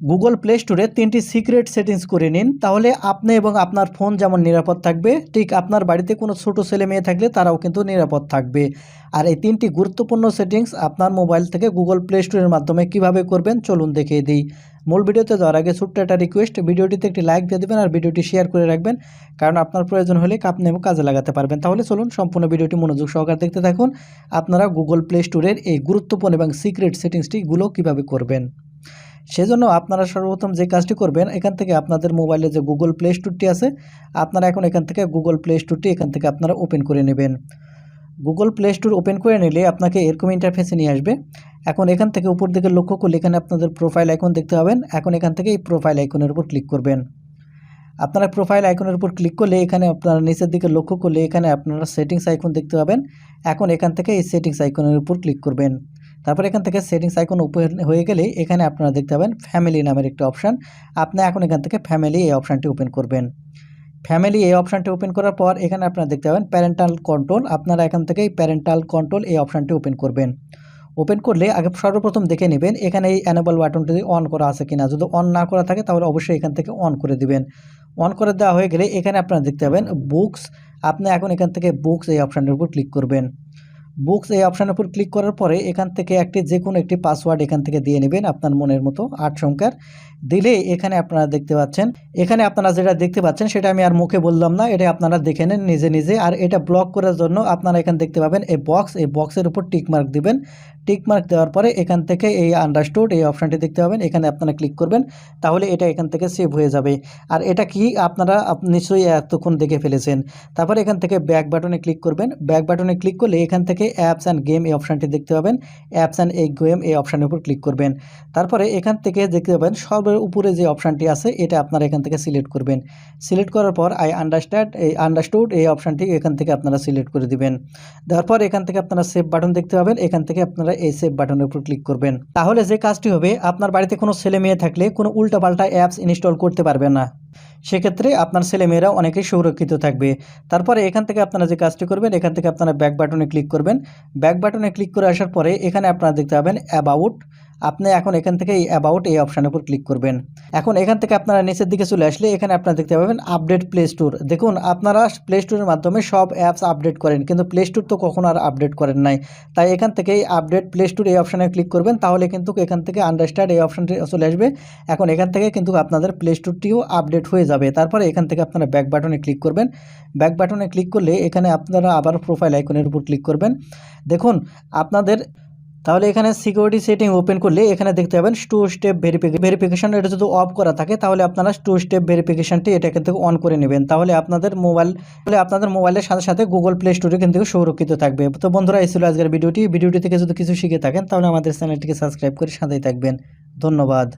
Google play স্টোরে তিনটি secret settings করে নিন। তাহলে আপনি এবং আপনার ফোন যেমন নিরাপদ থাকবে, ঠিক আপনার বাড়িতে কোনো ছোট ছেলে মেয়ে থাকলে তারাও কিন্তু নিরাপদ থাকবে। আর এই তিনটি গুরুত্বপূর্ণ সেটিংস আপনার মোবাইল থেকে গুগল প্লে স্টোরের মাধ্যমে কীভাবে করবেন, চলুন দেখিয়ে দিই। মূল ভিডিওতে যাওয়ার আগে ছোট্ট একটা রিকোয়েস্ট ভিডিওটিতে একটি লাইক দিয়ে দেবেন আর ভিডিওটি শেয়ার করে রাখবেন, কারণ আপনার প্রয়োজন হলে আপনি কাজে লাগাতে পারবেন। তাহলে চলুন সম্পূর্ণ ভিডিওটি মনোযোগ সহকারে দেখতে থাকুন। আপনারা গুগল প্লে স্টোরের এই গুরুত্বপূর্ণ এবং সিক্রেট সেটিংসটিগুলো কীভাবে করবেন? সেজন্য আপনারা সর্বপ্রথম যে কাজটি করবেন, এখান থেকে আপনাদের মোবাইলে যে গুগল প্লে স্টোরটি আছে, আপনারা এখন এখান থেকে গুগল প্লে স্টোরটি এখান থেকে আপনারা ওপেন করে নেবেন। গুগল প্লে স্টোর ওপেন করে নিলে আপনাকে এরকম ইন্টারফেসে নিয়ে আসবে। এখন এখান থেকে উপর দিকে লক্ষ্য করলে এখানে আপনাদের প্রোফাইল আইকন দেখতে পাবেন। এখন এখান থেকে এই প্রোফাইল আইকনের উপর ক্লিক করবেন। আপনারা প্রোফাইল আইকনের উপর ক্লিক করলে এখানে আপনারা নিচের দিকে লক্ষ্য করলে এখানে আপনারা সেটিংস আইকন দেখতে পাবেন। এখন এখান থেকে এই সেটিংস আইকনের উপর ক্লিক করবেন। তারপর এখান থেকে সেটিংস আইকন ওপেন হয়ে গেলে এখানে আপনারা দেখতে পাবেন ফ্যামিলি নামের একটা অপশান আপনি এখন এখান থেকে ফ্যামিলি এই অপশানটি ওপেন করবেন। ফ্যামিলি এই অপশানটি ওপেন করার পর এখানে আপনারা দেখতে পাবেন প্যারেন্টাল কন্ট্রোল আপনারা এখান থেকে প্যারেন্টাল কন্ট্রোল এই অপশানটি ওপেন করবেন। ওপেন করলে আগে সর্বপ্রথম দেখে নেবেন এখানে এই অ্যানেবল বাটনটি অন করা আছে কিনা। যদি অন না করা থাকে তাহলে অবশ্যই এখান থেকে অন করে দিবেন। অন করে দেওয়া হয়ে গেলে এখানে আপনারা দেখতে পাবেন বুকস আপনি এখন এখান থেকে বুকস এই অপশানের উপর ক্লিক করবেন। বুকস এই অপশানের উপর ক্লিক করার পরে এখান থেকে একটি যে কোনো একটি পাসওয়ার্ড এখান থেকে দিয়ে নেবেন আপনার মনের মতো আট সংখ্যার। দিলে এখানে আপনারা দেখতে পাচ্ছেন, এখানে আপনারা যেটা দেখতে পাচ্ছেন সেটা আমি আর মুখে বললাম না, এটা আপনারা দেখে নেন নিজে নিজে। আর এটা ব্লক করার জন্য আপনারা এখানে দেখতে পাবেন, এই বক্স এই বক্সের উপর টিকমার্ক দেবেন। টিক মার্ক দেওয়ার পরে এখান থেকে এই আন্ডারস্টুড এই অপশানটি দেখতে পাবেন। এখানে আপনারা ক্লিক করবেন, তাহলে এটা এখান থেকে সেভ হয়ে যাবে। আর এটা কি? আপনারা নিশ্চয়ই এতক্ষণ দেখে ফেলেছেন। তারপরে এখান থেকে ব্যাক বাটনে ক্লিক করবেন। ব্যাক বাটনে ক্লিক করলে এখান থেকে অ্যাপস অ্যান্ড গেম এই অপশানটি দেখতে পাবেন। অ্যাপস অ্যান্ড এই গেম এই অপশানের উপর ক্লিক করবেন। তারপরে এখান থেকে দেখতে পাবেন, সর্বের উপরে যে অপশানটি আছে, এটা আপনারা এখান থেকে সিলেক্ট করবেন। সিলেক্ট করার পর আই আন্ডারস্ট্যান্ড এই আন্ডারস্টুড এই অপশানটি এখান থেকে আপনারা সিলেক্ট করে দিবেন। দেওয়ার পর এখান থেকে আপনারা সেভ বাটন দেখতে পাবেন। এখান থেকে আপনারা এই সেভ বাটনের উপর ক্লিক করবেন। তাহলে যে কাজটি হবে, আপনার বাড়িতে কোনো ছেলে মেয়ে থাকলে কোনো উল্টাপাল্টা অ্যাপস ইনস্টল করতে পারবে না। সেক্ষেত্রে আপনার ছেলেমেয়েরা অনেকেই সুরক্ষিত থাকবে। তারপরে এখান থেকে আপনারা যে কাজটি করবেন, এখান থেকে আপনারা ব্যাক বাটনে ক্লিক করবেন। ব্যাক বাটনে ক্লিক করে আসার পরে এখানে আপনারা দেখতে পাবেন অ্যাবাউট আপনি এখন এখান থেকে অ্যাবাউট এই অপশানের উপর ক্লিক করবেন। এখন এখান থেকে আপনারা নিচের দিকে চলে আসলে এখানে আপনারা দেখতে পাবেন আপডেট প্লে স্টোর দেখুন, আপনারা প্লে স্টোরের মাধ্যমে সব অ্যাপস আপডেট করেন, কিন্তু প্লে স্টোর তো কখনো আর আপডেট করেন নাই। তাই এখান থেকে এই আপডেট প্লে স্টোর এই অপশানে ক্লিক করবেন, তাহলে কিন্তু এখান থেকে আন্ডারস্ট্যান্ড এই অপশানটি চলে আসবে। এখন এখান থেকে কিন্তু আপনাদের প্লে স্টোরটিও আপডেট হয়ে যাবে। তারপরে এখান থেকে আপনারা ব্যাক বাটনে ক্লিক করবেন। ব্যাক বাটনে ক্লিক করলে এখানে আপনারা আবার প্রোফাইল আইকনের উপর ক্লিক করবেন। দেখুন, আপনাদের তাহলে এখানে সিকিউরিটি সেটিং ওপেন করলে এখানে দেখতে পাবেন টু স্টেপ ভেরিফিকেশন এটা যদি অফ করা থাকে, তাহলে আপনারা টু স্টেপ ভেরিফিকেশনটি এটা কিন্তু অন করে নেবেন। তাহলে আপনাদের মোবাইল তাহলে আপনাদের মোবাইলের সাথে সাথে গুগল প্লে স্টোরে কিন্তু সুরক্ষিত থাকবে। তো বন্ধুরা ছিল আজকের ভিডিওটি ভিডিওটি থেকে যদি কিছু শিখে থাকেন, তাহলে আমাদের চ্যানেলটিকে সাবস্ক্রাইব করে সাথেই থাকবেন। ধন্যবাদ।